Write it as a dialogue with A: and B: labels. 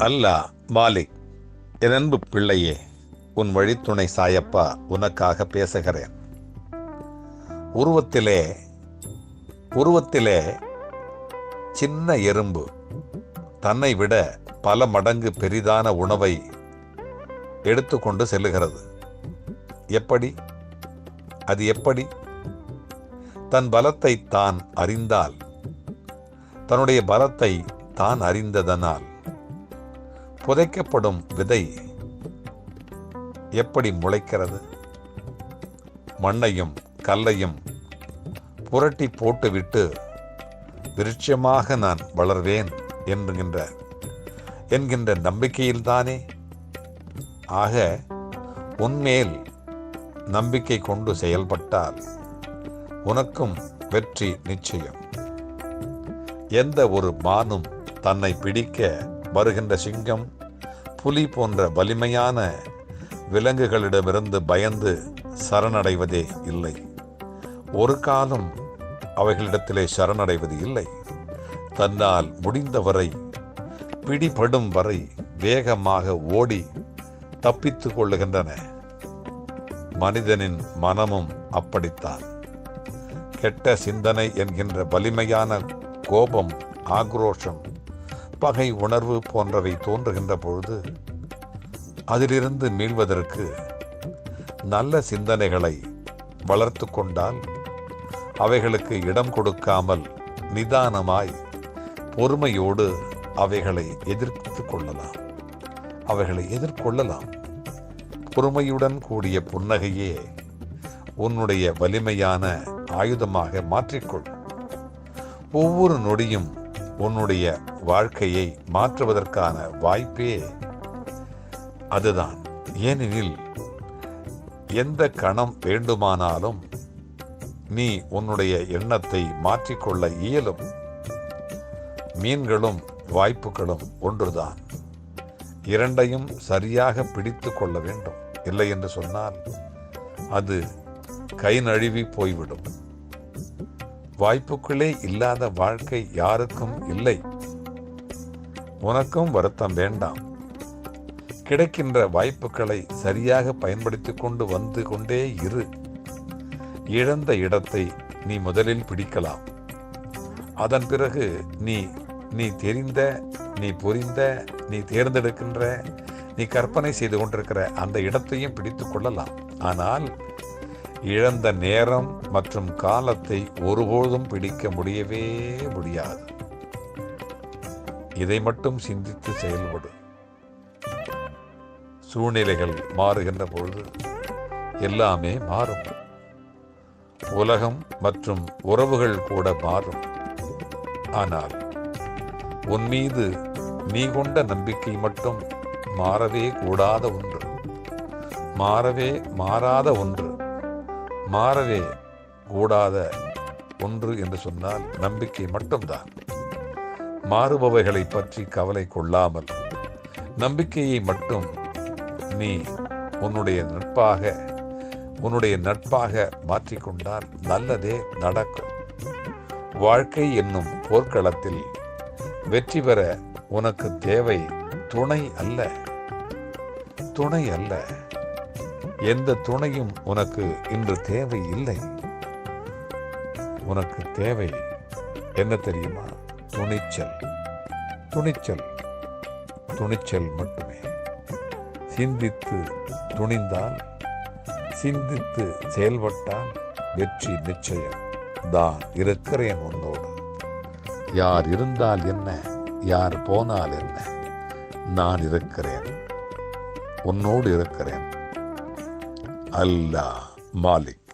A: அல்லா மாலிக் என் அன்பு பிள்ளையே உன் வழித்துணை சாயப்பா உனக்காக பேசுகிறேன். உருவத்திலே உருவத்திலே சின்ன எறும்பு தன்னை விட பல மடங்கு பெரிதான உணவை எடுத்துக்கொண்டு செல்லுகிறது. எப்படி? அது எப்படி? தன் பலத்தை தான் அறிந்தால் தன்னுடைய பலத்தை தான் அறிந்ததனால். புதைக்கப்படும் விதை எப்படி முளைக்கிறது? மண்ணையும் கல்லையும் புரட்டி போட்டுவிட்டு விருட்சமாக நான் வளர்வேன் என்கின்ற என்கின்ற நம்பிக்கையில்தானே? ஆக உன்மேல் நம்பிக்கை கொண்டு செயல்பட்டால் உனக்கும் வெற்றி நிச்சயம். எந்த ஒரு மானும் தன்னை பிடிக்க வருகின்ற சிங்கம் புலி போன்ற வலிமையான விலங்குகளிடமிருந்து பயந்து சரணடைவதே இல்லை. ஒரு காலம் அவைகளிடத்திலே சரணடைவது இல்லை. தன்னால் முடிந்தவரை பிடிபடும் வரை வேகமாக ஓடி தப்பித்துக் கொள்ளுகின்றன. மனிதனின் மனமும் அப்படித்தான். கெட்ட சிந்தனை என்கின்ற வலிமையான கோபம் ஆக்ரோஷம் பகை உணர்வு போன்றவை தோன்றுகின்ற பொழுது அதிலிருந்து மீள்வதற்கு நல்ல சிந்தனைகளை வளர்த்து கொண்டால் அவைகளுக்கு இடம் கொடுக்காமல் நிதானமாய் பொறுமையோடு அவைகளை எதிர்த்து கொள்ளலாம். அவைகளை எதிர்கொள்ளலாம். பொறுமையுடன் கூடிய புன்னகையே உன்னுடைய வலிமையான ஆயுதமாக மாற்றிக்கொள். ஒவ்வொரு நொடியும் உன்னுடைய வாழ்க்கையை மாற்றுவதற்கான வாய்ப்பே அதுதான். ஏனெனில் எந்த கணம் வேண்டுமானாலும் நீ உன்னுடைய எண்ணத்தை மாற்றிக்கொள்ள இயலும். மீன்களும் வாய்ப்புகளும் ஒன்றுதான். இரண்டையும் சரியாக பிடித்து கொள்ள வேண்டும். இல்லை என்று சொன்னால் அது கை நழுவி போய்விடும். வாய்ப்புகளே இல்லாத வாழ்க்கை யாருக்கும் இல்லை. உனக்கும் வருத்தம் வேண்டாம். கிடைக்கின்ற வாய்ப்புகளை சரியாக பயன்படுத்தி கொண்டு வந்து கொண்டே இரு. இழந்த இடத்தை நீ முதலில் பிடிக்கலாம். அதன் பிறகு நீ நீ தெரிந்த நீ புரிந்த நீ தேர்ந்தெடுக்கின்ற நீ கற்பனை செய்து கொண்டிருக்கிற அந்த இடத்தையும் பிடித்து கொள்ளலாம். ஆனால் இழந்த நேரம் மற்றும் காலத்தை ஒருபோதும் பிடிக்க முடியவே முடியாது. இதை மட்டும் சிந்தித்து செயல்படு. சூழ்நிலைகள் மாறுகின்ற பொழுது எல்லாமே மாறும். உலகம் மற்றும் உறவுகள் கூட மாறும். ஆனால் உன் மீது நீ கொண்ட நம்பிக்கை மட்டும் மாறவே கூடாத ஒன்று. மாறவே மாறாத ஒன்று. மாறவே கூடாத ஒன்று என்று சொன்னால் நம்பிக்கை மட்டும்தான். மாறுபவைகளை பற்றி கவலை கொள்ளாமல் நம்பிக்கையை மட்டும் நீ உன்னுடைய நட்பாக உன்னுடைய நட்பாக மாற்றிக்கொண்டால் நல்லதே நடக்கும். வாழ்க்கை என்னும் போர்க்களத்தில் வெற்றி பெற உனக்கு தேவை துணை அல்ல. துணை அல்ல. எந்த துணையும் உனக்கு இன்று தேவை இல்லை உனக்கு தேவை என்ன தெரியுமா? துணிச்சல். துணிச்சல். துணிச்சல் மட்டுமே. சிந்தித்து துணிந்தால் சிந்தித்து செயல்பட்டால் வெற்றி நிச்சயம். தான் இருக்கிறேன் உன்னோடு. யார் இருந்தால் என்ன? யார் போனால் என்ன? நான் இருக்கிறேன். உன்னோடு இருக்கிறேன். அல்லாஹ் மாலிக்